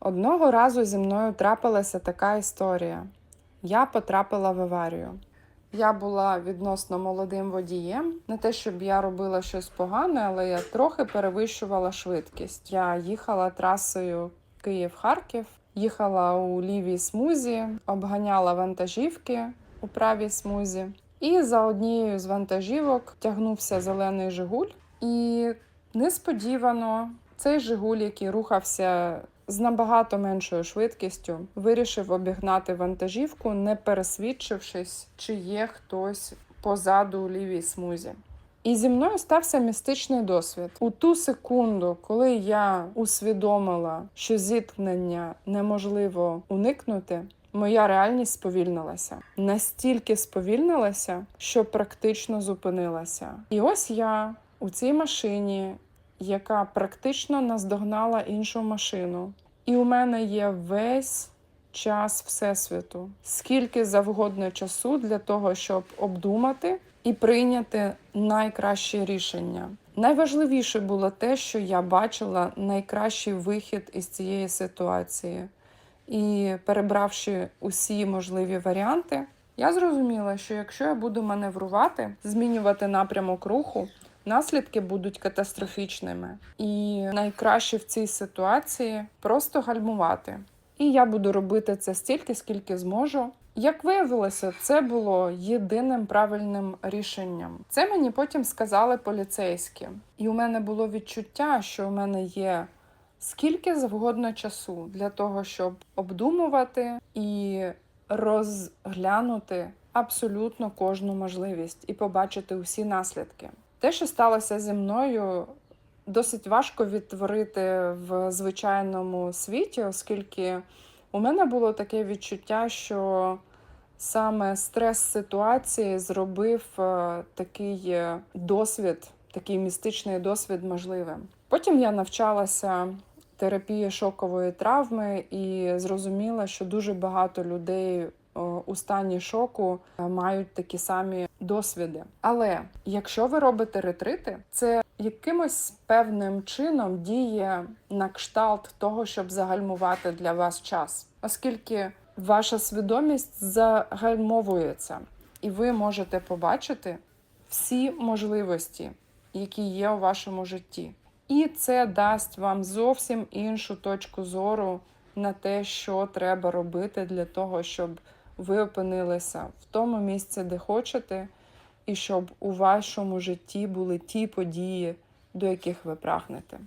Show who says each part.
Speaker 1: Одного разу зі мною трапилася така історія. Я потрапила в аварію. Я була відносно молодим водієм. Не те, щоб я робила щось погане, але я трохи перевищувала швидкість. Я їхала трасою Київ-Харків, їхала у лівій смузі, обганяла вантажівки у правій смузі. І за однією з вантажівок тягнувся зелений Жигуль. І несподівано цей Жигуль, який рухався з набагато меншою швидкістю, вирішив обігнати вантажівку, не пересвідчившись, чи є хтось позаду у лівій смузі. І зі мною стався містичний досвід. У ту секунду, коли я усвідомила, що зіткнення неможливо уникнути, моя реальність сповільнилася. Настільки сповільнилася, що практично зупинилася. І ось я у цій машині, яка практично наздогнала іншу машину. І у мене є весь час Всесвіту, скільки завгодно часу для того, щоб обдумати і прийняти найкраще рішення. Найважливіше було те, що я бачила найкращий вихід із цієї ситуації. І перебравши усі можливі варіанти, я зрозуміла, що якщо я буду маневрувати, змінювати напрямок руху, наслідки будуть катастрофічними. І найкраще в цій ситуації просто гальмувати. І я буду робити це стільки, скільки зможу. Як виявилося, це було єдиним правильним рішенням. Це мені потім сказали поліцейські, і у мене було відчуття, що у мене є скільки завгодно часу для того, щоб обдумувати і розглянути абсолютно кожну можливість і побачити усі наслідки. Те, що сталося зі мною, досить важко відтворити в звичайному світі, оскільки у мене було таке відчуття, що саме стрес ситуації зробив е, такий е, досвід, такий містичний досвід можливим. Потім я навчалася терапії шокової травми і зрозуміла, що дуже багато людей у стані шоку е, мають такі самі досвіди. Але якщо ви робите ретрити, це якимось певним чином діє на кшталт того, щоб загальмувати для вас час, оскільки ваша свідомість загальмовується, і ви можете побачити всі можливості, які є у вашому житті. І це дасть вам зовсім іншу точку зору на те, що треба робити для того, щоб ви опинилися в тому місці, де хочете, і щоб у вашому житті були ті події, до яких ви прагнете.